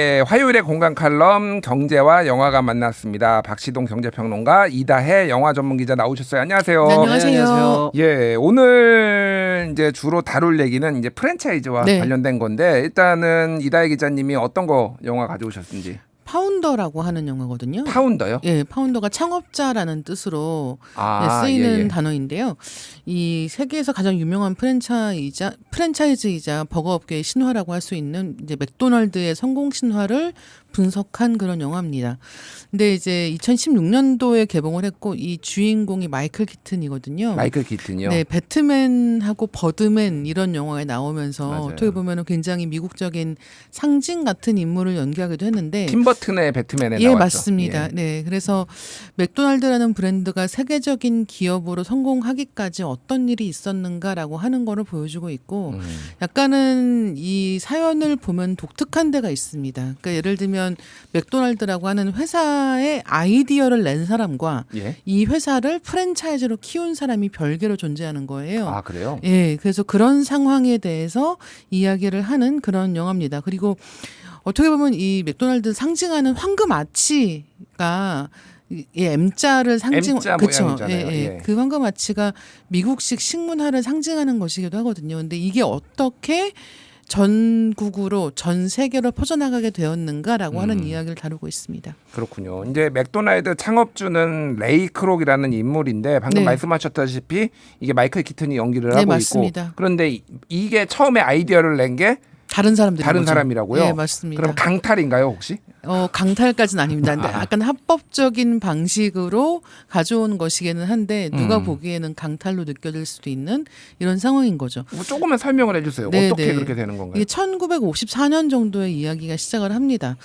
예, 화요일의 공간 칼럼 경제와 영화가 만났습니다. 박시동 경제평론가 이다혜 영화 전문 기자 나오셨어요. 안녕하세요. 네, 안녕하세요. 예, 오늘 이제 주로 다룰 얘기는 이제 프랜차이즈와 네. 관련된 건데 일단은 이다혜 기자님이 어떤 거 영화 가져오셨는지 파운더라고 하는 영화거든요. 파운더요? 예, 파운더가 창업자라는 뜻으로 아, 네, 쓰이는 예, 예. 단어인데요. 이 세계에서 가장 유명한 프랜차이자 프랜차이즈이자 버거업계의 신화라고 할 수 있는 이제 맥도날드의 성공 신화를 분석한 그런 영화입니다. 근데 이제 2016년도에 개봉을 했고 이 주인공이 마이클 키튼이거든요. 마이클 키튼이요. 네, 배트맨하고 버드맨 이런 영화에 나오면서 맞아요. 어떻게 보면 굉장히 미국적인 상징 같은 인물을 연기하기도 했는데 팀 버튼의 배트맨에 예, 나왔죠. 맞습니다. 예. 네. 그래서 맥도날드라는 브랜드가 세계적인 기업으로 성공하기까지 어떤 일이 있었는가라고 하는 거를 보여주고 있고 음. 약간은 이 사연을 보면 독특한 데가 있습니다. 그러니까 예를 들면 맥도날드라고 하는 회사의 아이디어를 낸 사람과 예. 이 회사를 프랜차이즈로 키운 사람이 별개로 존재하는 거예요. 아 그래요? 예, 그래서 그런 상황에 대해서 이야기를 하는 그런 영화입니다. 그리고 어떻게 보면 이 맥도날드 상징하는 황금 아치가 이이 M자를 상징 M자 그쵸? 예, 예. 예. 그 황금 아치가 미국식 식문화를 상징하는 것이기도 하거든요. 근데 이게 어떻게 전국으로 전 세계로 퍼져나가게 되었는가라고 하는 음. 이야기를 다루고 있습니다. 그렇군요. 이제 맥도날드 창업주는 레이 크록이라는 인물인데 방금 네. 말씀하셨다시피 이게 마이클 키튼이 연기를 네, 하고 맞습니다. 있고 그런데 이- 이게 처음에 아이디어를 낸 게 다른 사람들 다른 사람이라고요? 예, 맞습니다. 그럼 강탈인가요 혹시? 어, 강탈까지는 아닙니다. 근데 아. 약간 합법적인 방식으로 가져온 것이기는 한데 누가 음. 보기에는 강탈로 느껴질 수도 있는 이런 상황인 거죠. 뭐 조금만 설명을 해주세요. 네, 어떻게 네. 그렇게 되는 건가요? 이게 1954년 정도의 이야기가 시작을 합니다.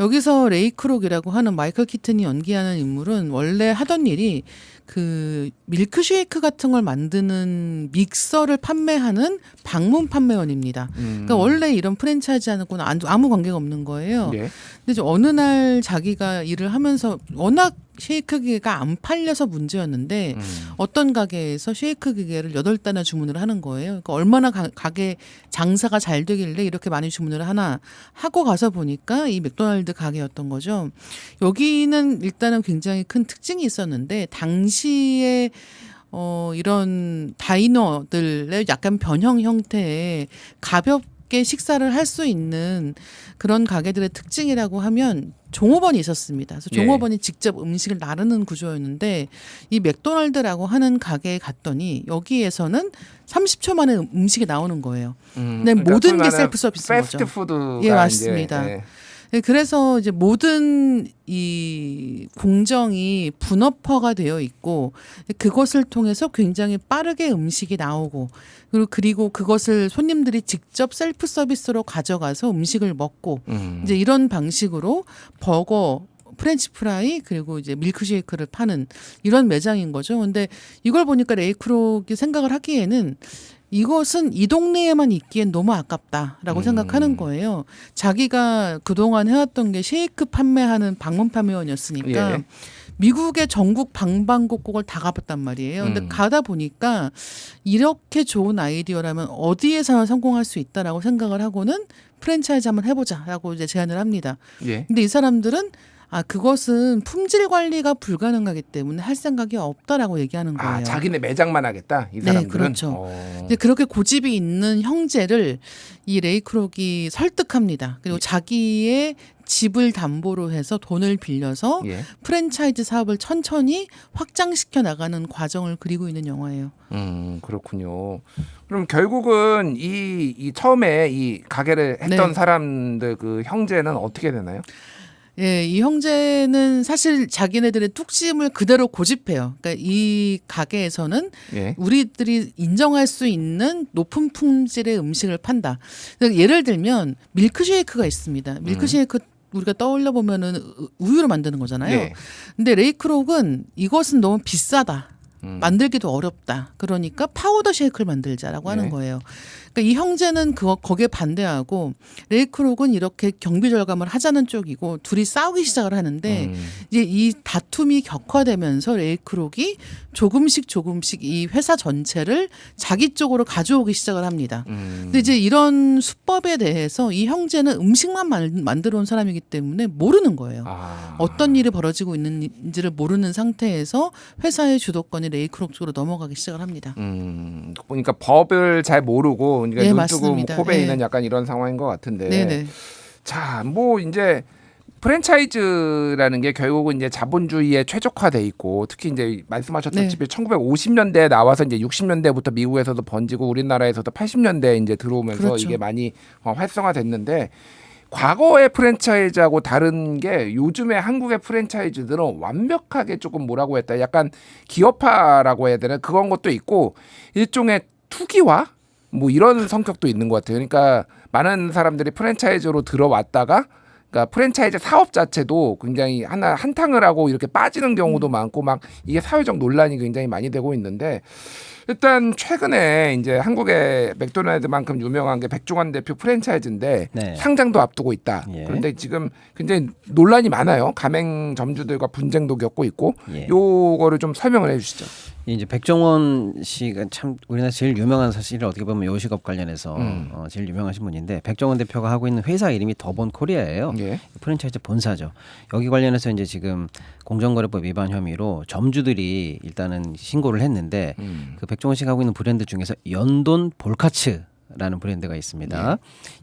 여기서 레이 크록이라고 하는 마이클 키튼이 연기하는 인물은 원래 하던 일이 그 밀크쉐이크 같은 걸 만드는 믹서를 판매하는 방문 판매원입니다. 음. 그러니까 원래 이런 프랜차이즈하고는 안- 아무 관계가 없는 거예요. 예. 근데 어느 날 자기가 일을 하면서 워낙 쉐이크 기계가 안 팔려서 문제였는데 음. 어떤 가게에서 쉐이크 기계를 여덟 대나 주문을 하는 거예요. 그러니까 얼마나 가, 가게 장사가 잘 되길래 이렇게 많이 주문을 하나 하고 가서 보니까 이 맥도날드 가게였던 거죠. 여기는 일단은 굉장히 큰 특징이 있었는데 당시에 어 이런 다이너들의 약간 변형 형태의 가볍 게 식사를 할 수 있는 그런 가게들의 특징이라고 하면 종업원이 있었습니다. 그래서 예. 종업원이 직접 음식을 나르는 구조였는데 이 맥도날드라고 하는 가게에 갔더니 여기에서는 30초 만에 음- 음식이 나오는 거예요. 음. 네, 모든 소위 게 셀프 서비스인 거죠. 패스트푸드가 예, 맞습니다. 예. 네, 그래서 이제 모든 이 공정이 분업화가 되어 있고 그것을 통해서 굉장히 빠르게 음식이 나오고 그리고 그리고 그것을 손님들이 직접 셀프 서비스로 가져가서 음식을 먹고 음. 이제 이런 방식으로 버거 프렌치 프라이 그리고 이제 밀크쉐이크를 파는 이런 매장인 거죠. 근데 이걸 보니까 레이크록이 생각을 하기에는 이것은 이 동네에만 있기엔 너무 아깝다라고 음. 생각하는 거예요. 자기가 그동안 해왔던 게 쉐이크 판매하는 방문 판매원이었으니까 예. 미국의 전국 방방곡곡을 다 가봤단 말이에요. 근데 음. 가다 보니까 이렇게 좋은 아이디어라면 어디에서나 성공할 수 있다라고 생각을 하고는 프랜차이즈 한번 해보자라고 이제 제안을 합니다. 예. 근데 이 사람들은 아 그것은 품질 관리가 불가능하기 때문에 할 생각이 없다라고 얘기하는 거예요. 아 자기네 매장만 하겠다 이 네, 사람들은. 그렇죠. 어. 이제 그렇게 고집이 있는 형제를 이 레이크록이 설득합니다. 그리고 자기의 집을 담보로 해서 돈을 빌려서 예. 프랜차이즈 사업을 천천히 확장시켜 나가는 과정을 그리고 있는 영화예요. 음 그렇군요. 그럼 결국은 이, 이 처음에 이 가게를 했던 네. 사람들 그 형제는 어떻게 되나요? 예, 이 형제는 사실 자기네들의 뚝심을 그대로 고집해요. 그러니까 이 가게에서는 예. 우리들이 인정할 수 있는 높은 품질의 음식을 판다. 그러니까 예를 들면 밀크쉐이크가 있습니다. 밀크쉐이크 우리가 떠올려 보면은 우- 우유로 만드는 거잖아요. 예. 근데 레이크록은 이것은 너무 비싸다. 음. 만들기도 어렵다. 그러니까 파우더 쉐이크를 만들자라고 네. 하는 거예요. 그러니까 이 형제는 그거 거기에 반대하고 레이크록은 이렇게 경비 절감을 하자는 쪽이고 둘이 싸우기 시작을 하는데 음. 이제 이 다툼이 격화되면서 레이크록이 조금씩 조금씩 이 회사 전체를 자기 쪽으로 가져오기 시작을 합니다. 음. 근데 이제 이런 수법에 대해서 이 형제는 음식만 만- 만들어 온 사람이기 때문에 모르는 거예요. 아. 어떤 일이 벌어지고 있는지를 모르는 상태에서 회사의 주도권이 레이크록 쪽으로 넘어가기 시작을 합니다. 음, 보니까 법을 잘 모르고 그러니까 네, 눈. 뜨고 코 베이는 네. 약간 이런 상황인 것 같은데. 네네. 자, 뭐 이제 프랜차이즈라는 게 결국은 이제 자본주의에 최적화돼 있고 특히 이제 말씀하셨다시피 네. 1950년대에 나와서 이제 60년대부터 미국에서도 번지고 우리나라에서도 80년대에 이제 들어오면서 그렇죠. 이게 많이 어, 활성화됐는데 과거의 프랜차이즈하고 다른 게 요즘에 한국의 프랜차이즈들은 완벽하게 조금 뭐라고 했다. 약간 기업화라고 해야 되나 그런 것도 있고 일종의 투기화 뭐 이런 성격도 있는 것 같아요. 그러니까 많은 사람들이 프랜차이즈로 들어왔다가 그러니까 프랜차이즈 사업 자체도 굉장히 하나 한탕을 하고 이렇게 빠지는 경우도 많고 막 이게 사회적 논란이 굉장히 많이 되고 있는데 일단 최근에 이제 한국의 맥도날드만큼 유명한 게 백종원 대표 프랜차이즈인데 네. 상장도 앞두고 있다. 예. 그런데 지금 굉장히 논란이 많아요. 가맹점주들과 분쟁도 겪고 있고 예. 요거를 좀 설명을 해 주시죠. 이제 백종원 씨가 참 우리나라 제일 유명한 사실 어떻게 보면 요식업 관련해서 음. 어, 제일 유명하신 분인데 백종원 대표가 하고 있는 회사 이름이 더본 코리아예요. 예. 프랜차이즈 본사죠. 여기 관련해서 이제 지금 공정거래법 위반 혐의로 점주들이 일단은 신고를 했는데 음. 그 백종원 씨가 하고 있는 브랜드 중에서 연돈 볼카츠 라는 브랜드가 있습니다.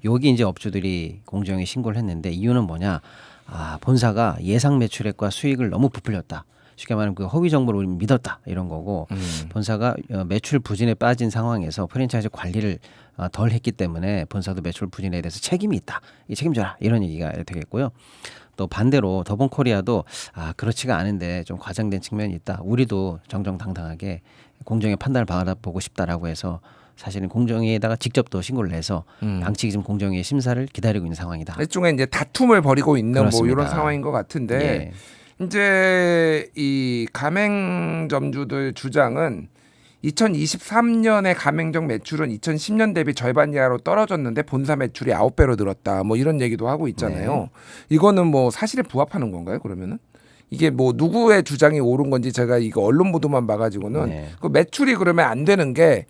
여기 이제 업주들이 공정에 신고를 했는데 이유는 뭐냐? 아, 본사가 예상 매출액과 수익을 너무 부풀렸다. 쉽게 말하면 그 허위 정보를 믿었다 이런 거고 음. 본사가 어, 매출 부진에 빠진 상황에서 프랜차이즈 관리를 어, 덜 했기 때문에 본사도 매출 부진에 대해서 책임이 있다. 이 책임져라 이런 얘기가 되겠고요. 또 반대로 더본 코리아도 아 그렇지가 않은데 좀 과장된 측면이 있다. 우리도 정정당당하게 공정의 판단을 받아보고 싶다라고 해서 사실은 공정위에다가 직접 또 신고를 해서 음. 양측이 지금 공정위의 심사를 기다리고 있는 상황이다. 일종의 이제 다툼을 벌이고 있는 뭐 그렇습니다. 이런 상황인 것 같은데 예. 이제 이 가맹점주들 주장은 2023년에 가맹점 매출은 2010년 대비 절반 이하로 떨어졌는데 본사 매출이 9배로 늘었다. 뭐 이런 얘기도 하고 있잖아요. 네. 이거는 뭐 사실에 부합하는 건가요? 그러면은 이게 뭐 누구의 주장이 옳은 건지 제가 이거 언론 보도만 봐가지고는 네. 그 매출이 그러면 안 되는 게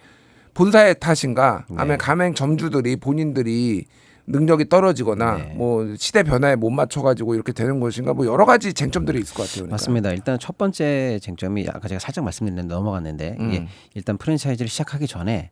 본사의 탓인가? 네. 아니면 가맹점주들이 본인들이 능력이 떨어지거나 네. 뭐 시대 변화에 못 맞춰가지고 이렇게 되는 것인가? 뭐 여러 가지 쟁점들이 있을 것 같아요. 그러니까. 맞습니다. 일단 첫 번째 쟁점이 아까 제가 살짝 말씀드렸는데 넘어갔는데 이게 음. 일단 프랜차이즈를 시작하기 전에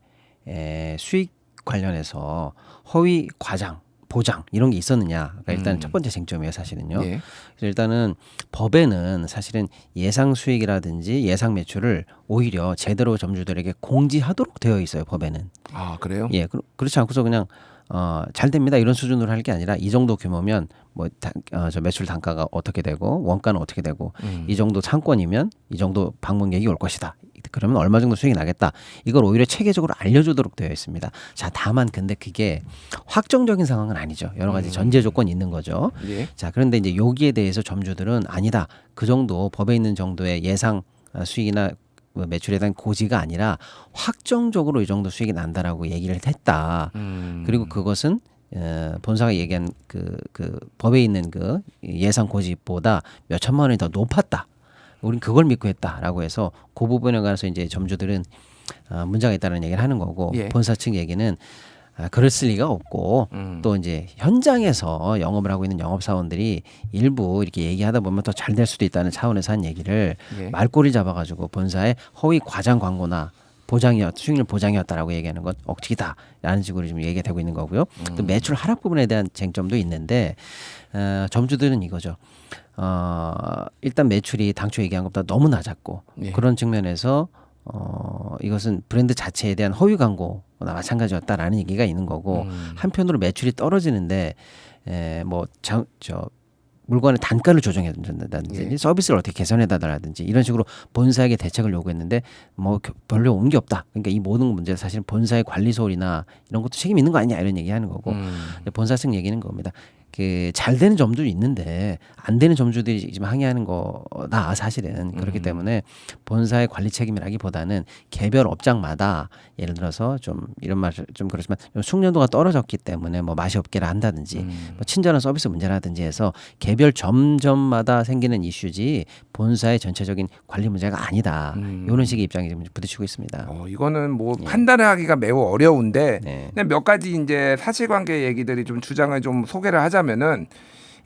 에, 수익 관련해서 허위 과장 보장 이런 게 있었느냐가 일단 음. 첫 번째 쟁점이에요 사실은요. 예. 일단은 법에는 사실은 예상 수익이라든지 예상 매출을 오히려 제대로 점주들에게 공지하도록 되어 있어요 법에는. 아 그래요? 예, 그, 그렇지 않고서 그냥 어, 잘 됩니다 이런 수준으로 할 게 아니라 이 정도 규모면 뭐 어, 저 매출 단가가 어떻게 되고 원가는 어떻게 되고 음. 이 정도 상권이면 이 정도 방문객이 올 것이다. 그러면 얼마 정도 수익이 나겠다. 이걸 오히려 체계적으로 알려주도록 되어 있습니다. 자, 다만 근데 그게 확정적인 상황은 아니죠. 여러 가지 전제 조건이 있는 거죠. 예. 자, 그런데 이제 여기에 대해서 점주들은 아니다. 그 정도 법에 있는 정도의 예상 어, 수익이나 뭐 매출에 대한 고지가 아니라 확정적으로 이 정도 수익이 난다라고 얘기를 했다. 음. 그리고 그것은 어, 본사가 얘기한 그, 그 법에 있는 그 예상 고지보다 몇 천만 원이 더 높았다. 우린 그걸 믿고 했다라고 해서 그 부분에 관해서 이제 점주들은 어, 문제가 있다는 얘기를 하는 거고 예. 본사 측 얘기는 아, 그랬을 리가 없고 음. 또 이제 현장에서 영업을 하고 있는 영업 사원들이 일부 이렇게 얘기하다 보면 더 잘 될 수도 있다는 차원에서 한 얘기를 예. 말꼬리 잡아가지고 본사의 허위 과장 광고나 보장이었 수익률 보장이었다라고 얘기하는 건 억지다라는 식으로 지금 얘기가 되고 있는 거고요. 또 매출 하락 부분에 대한 쟁점도 있는데 어, 점주들은 이거죠. 어, 일단 매출이 당초 얘기한 것보다 너무 낮았고 예. 그런 측면에서 어, 이것은 브랜드 자체에 대한 허위 광고나 마찬가지였다라는 얘기가 있는 거고 음. 한편으로 매출이 떨어지는데 에, 뭐저 물건의 단가를 조정해야 된다든지 예. 서비스를 어떻게 개선해달라든지 이런 식으로 본사에게 대책을 요구했는데 뭐 겨- 별로 온 게 없다. 그러니까 이 모든 문제 사실 본사의 관리 소홀이나 이런 것도 책임 있는 거 아니냐 이런 얘기하는 거고 음. 본사 측 얘기는 겁니다. 그잘 되는 점도 있는데 안 되는 점주들이 지금 항의하는 거다 사실은. 그렇기 때문에 본사의 관리 책임이라기보다는 개별 업장마다 예를 들어서 좀 이런 말 좀 그렇지만 좀 숙련도가 떨어졌기 때문에 뭐 맛이 없게라 한다든지 뭐 친절한 서비스 문제라든지 해서 개별 점점마다 생기는 이슈지 본사의 전체적인 관리 문제가 아니다 이런 식의 입장이 지금 부딪히고 있습니다. 어, 이거는 뭐 판단하기가 매우 어려운데 네. 몇 가지 이제 사실관계 얘기들이 좀 주장을 좀 소개를 하자면은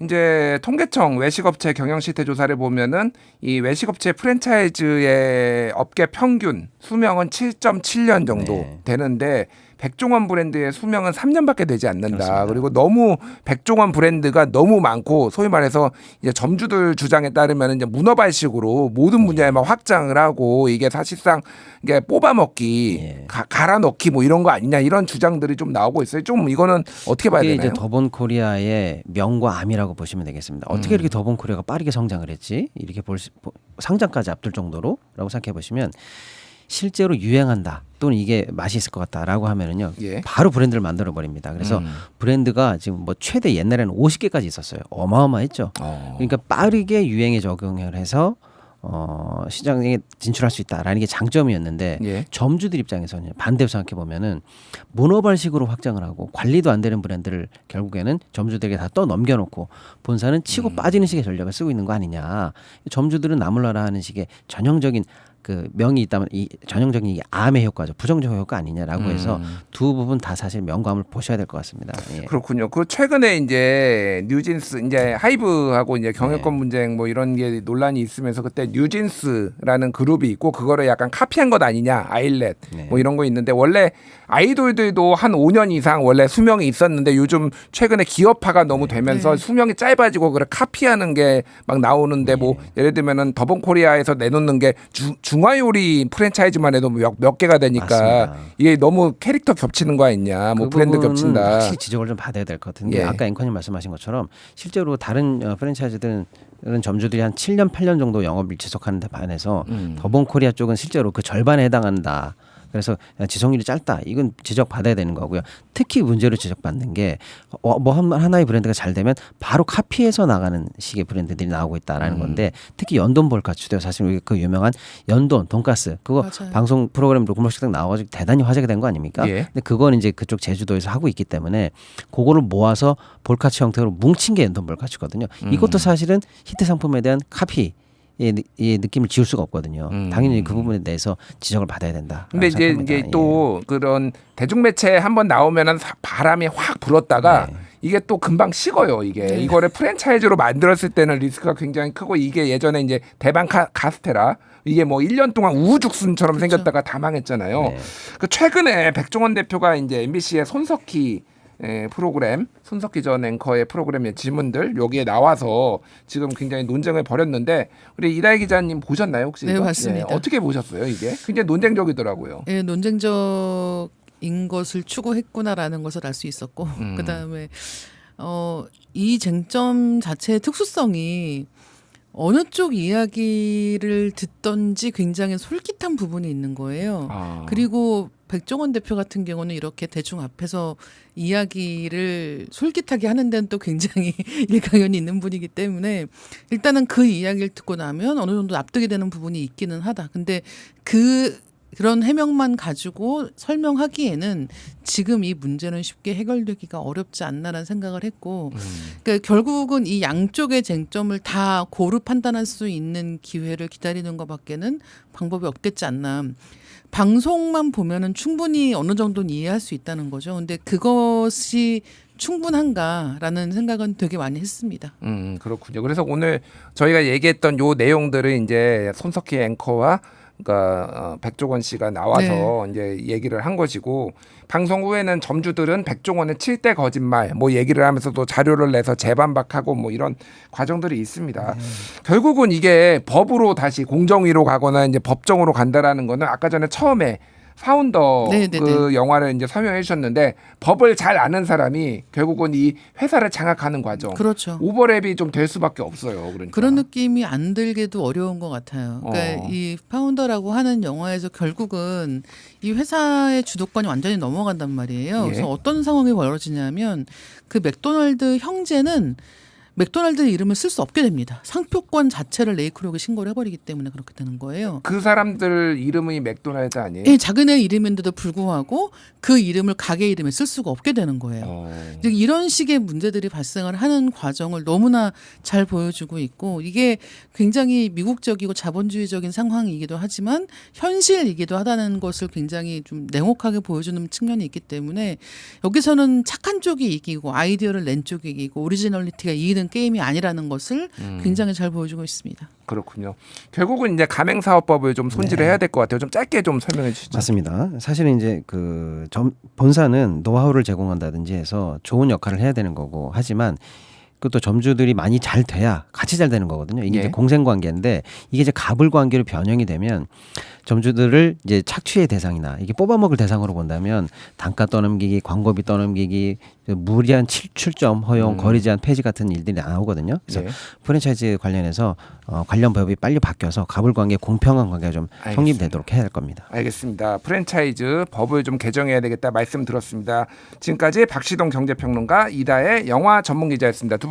이제 통계청 외식업체 경영 실태 조사를 보면은 이 외식업체 프랜차이즈의 업계 평균 수명은 7.7년 정도 네. 되는데 백종원 브랜드의 수명은 3년밖에 되지 않는다. 그렇습니다. 그리고 너무 백종원 브랜드가 너무 많고 소위 말해서 이제 점주들 주장에 따르면 이제 문어발식으로 모든 분야에만 확장을 하고 이게 사실상 이게 뽑아먹기, 예. 가, 갈아 넣기 뭐 이런 거 아니냐 이런 주장들이 좀 나오고 있어요. 좀 이거는 어떻게 봐야 이게 되나요? 이제 더본 코리아의 명과 암이라고 보시면 되겠습니다. 어떻게 이렇게 더본 코리아가 빠르게 성장을 했지? 이렇게 볼 수- 보- 상장까지 앞둘 정도로라고 생각해 보시면 실제로 유행한다 또는 이게 맛이 있을 것 같다라고 하면은요 예. 바로 브랜드를 만들어 버립니다. 그래서 음. 브랜드가 지금 뭐 최대 옛날에는 50개까지 있었어요. 어마어마했죠. 어. 그러니까 빠르게 유행에 적응을 해서 어, 시장에 진출할 수 있다라는 게 장점이었는데 예. 점주들 입장에서는 반대로 생각해 보면은 문어발식으로 확장을 하고 관리도 안 되는 브랜드를 결국에는 점주들에게 다 떠 넘겨 놓고 본사는 치고 음. 빠지는 식의 전략을 쓰고 있는 거 아니냐. 점주들은 나몰라라 하는 식의 전형적인 그 명이 있다면 이 전형적인 이게 암의 효과죠. 부정적 효과 아니냐라고 해서 음. 두 부분 다 사실 명감을 보셔야 될 것 같습니다. 예. 그렇군요. 그 최근에 이제 뉴진스 이제 하이브하고 이제 네. 경영권 분쟁 뭐 이런 게 논란이 있으면서 그때 뉴진스라는 그룹이 있고 그거를 약간 카피한 것 아니냐 아일렛 네. 뭐 이런 거 있는데 원래 아이돌들도 한 5년 이상 원래 수명이 있었는데 요즘 최근에 기업화가 너무 되면서 네. 수명이 짧아지고 그래 카피하는 게 막 나오는데 뭐 네. 예를 들면은 더본 코리아에서 내놓는 게 주, 중화요리 프랜차이즈만 해도 몇, 몇 개가 되니까 맞습니다. 이게 너무 캐릭터 겹치는 거 아니냐 뭐 그 브랜드 부분은 겹친다. 확실히 지적을 좀 받아야 될 것 같은 게 예. 아까 앵커님 말씀하신 것처럼 실제로 다른 어, 프랜차이즈들은 은 점주들이 한 7년 8년 정도 영업을 지속하는 데 반해서 음. 더본 코리아 쪽은 실제로 그 절반에 해당한다. 그래서 지속률이 짧다. 이건 지적 받아야 되는 거고요. 특히 문제로 지적받는 게 어, 뭐 한- 하나의 브랜드가 잘 되면 바로 카피해서 나가는 식의 브랜드들이 나오고 있다라는 음. 건데 특히 연돈 볼카츠도 사실 우리 그 유명한 연돈 돈가스 그거 맞아요. 방송 프로그램 로컬식당 나와가지고 대단히 화제가 된 거 아닙니까? 예. 근데 그건 이제 그쪽 제주도에서 하고 있기 때문에 그거를 모아서 볼카치 형태로 뭉친 게 연돈 볼카치거든요. 음. 이것도 사실은 히트 상품에 대한 카피. 의 느낌을 지울 수가 없거든요. 음. 당연히 그 부분에 대해서 지적을 받아야 된다. 근데 이제 이제 또 그런 대중매체에 한번 나오면은 사- 바람이 확 불었다가 네. 이게 또 금방 식어요. 이게 네. 이거를 프랜차이즈로 만들었을 때는 리스크가 굉장히 크고 이게 예전에 이제 대방 카, 가스테라 이게 뭐 1년 동안 우후죽순처럼 그쵸. 생겼다가 다 망했잖아요. 네. 그 최근에 백종원 대표가 이제 MBC의 손석희 에, 프로그램 손석희 전 앵커의 프로그램의 질문들 여기에 나와서 지금 굉장히 논쟁을 벌였는데 우리 이다혜 기자님 보셨나요 혹시? 네, 이거? 봤습니다. 예, 어떻게 보셨어요 이게? 굉장히 논쟁적이더라고요. 예, 논쟁적인 것을 추구했구나라는 것을 알 수 있었고 음. 그다음에 어, 이 쟁점 자체의 특수성이 어느 쪽 이야기를 듣던지 굉장히 솔깃한 부분이 있는 거예요. 아. 그리고 백종원 대표 같은 경우는 이렇게 대중 앞에서 이야기를 솔깃하게 하는 데는 또 굉장히 일가견이 있는 분이기 때문에 일단은 그 이야기를 듣고 나면 어느 정도 납득이 되는 부분이 있기는 하다. 근데 그 그런 해명만 가지고 설명하기에는 지금 이 문제는 쉽게 해결되기가 어렵지 않나라는 생각을 했고, 음. 그러니까 결국은 이 양쪽의 쟁점을 다 고루 판단할 수 있는 기회를 기다리는 것밖에는 방법이 없겠지 않나. 방송만 보면은 충분히 어느 정도는 이해할 수 있다는 거죠. 근데 그것이 충분한가라는 생각은 되게 많이 했습니다. 음 그렇군요. 그래서 오늘 저희가 얘기했던 요 내용들을 이제 손석희 앵커와 그러니까 어, 백종원 씨가 나와서 이제 얘기를 한 것이고 방송 후에는 점주들은 백종원의 칠대 거짓말 뭐 얘기를 하면서도 자료를 내서 재반박하고 뭐 이런 과정들이 있습니다. 결국은 이게 법으로 다시 공정위로 가거나 이제 법정으로 간다라는 거는 아까 전에 처음에 파운더 네, 네, 그 영화를 이제 설명해 주셨는데 법을 잘 아는 사람이 결국은 이 회사를 장악하는 과정. 그렇죠. 오버랩이 좀 될 수밖에 없어요. 그러니까. 그런 느낌이 안 들게도 어려운 것 같아요. 그러니까 어. 이 파운더라고 하는 영화에서 결국은 이 회사의 주도권이 완전히 넘어간단 말이에요. 예. 그래서 어떤 상황이 벌어지냐면 그 맥도날드 형제는 맥도날드 이름을 쓸 수 없게 됩니다. 상표권 자체를 레이크록에 신고를 해버리기 때문에 그렇게 되는 거예요. 그 사람들 이름이 맥도날드 아니에요? 예, 자기네 이름인데도 불구하고 그 이름을 가게 이름에 쓸 수가 없게 되는 거예요. 어. 즉 이런 식의 문제들이 발생을 하는 과정을 너무나 잘 보여주고 있고 이게 굉장히 미국적이고 자본주의적인 상황이기도 하지만 현실이기도 하다는 것을 굉장히 좀 냉혹하게 보여주는 측면이 있기 때문에 여기서는 착한 쪽이 이기고 아이디어를 낸 쪽이 이기고 오리지널리티가 이기는 게임이 아니라는 것을 음. 굉장히 잘 보여주고 있습니다. 그렇군요. 결국은 이제 가맹사업법을 좀 손질을 네. 해야 될 것 같아요. 좀 짧게 좀 설명해 주시죠. 맞습니다. 사실은 이제 그 점, 본사는 노하우를 제공한다든지 해서 좋은 역할을 해야 되는 거고 하지만 그것도 점주들이 많이 잘 돼야 같이 잘 되는 거거든요. 이게 예. 이제 공생 관계인데 이게 이제 갑을 관계로 변형이 되면 점주들을 이제 착취의 대상이나 이게 뽑아먹을 대상으로 본다면 단가 떠넘기기, 광고비 떠넘기기, 무리한 칠- 출점 허용, 음. 거리 제한 폐지 같은 일들이 나오거든요. 그래서 예. 프랜차이즈 관련해서 어, 관련 법이 빨리 바뀌어서 갑을 관계 공평한 관계가 좀 알겠습니다. 성립되도록 해야 할 겁니다. 알겠습니다. 프랜차이즈 법을 좀 개정해야 되겠다 말씀 들었습니다. 지금까지 박시동 경제평론가 이다의 영화 전문 기자였습니다. 두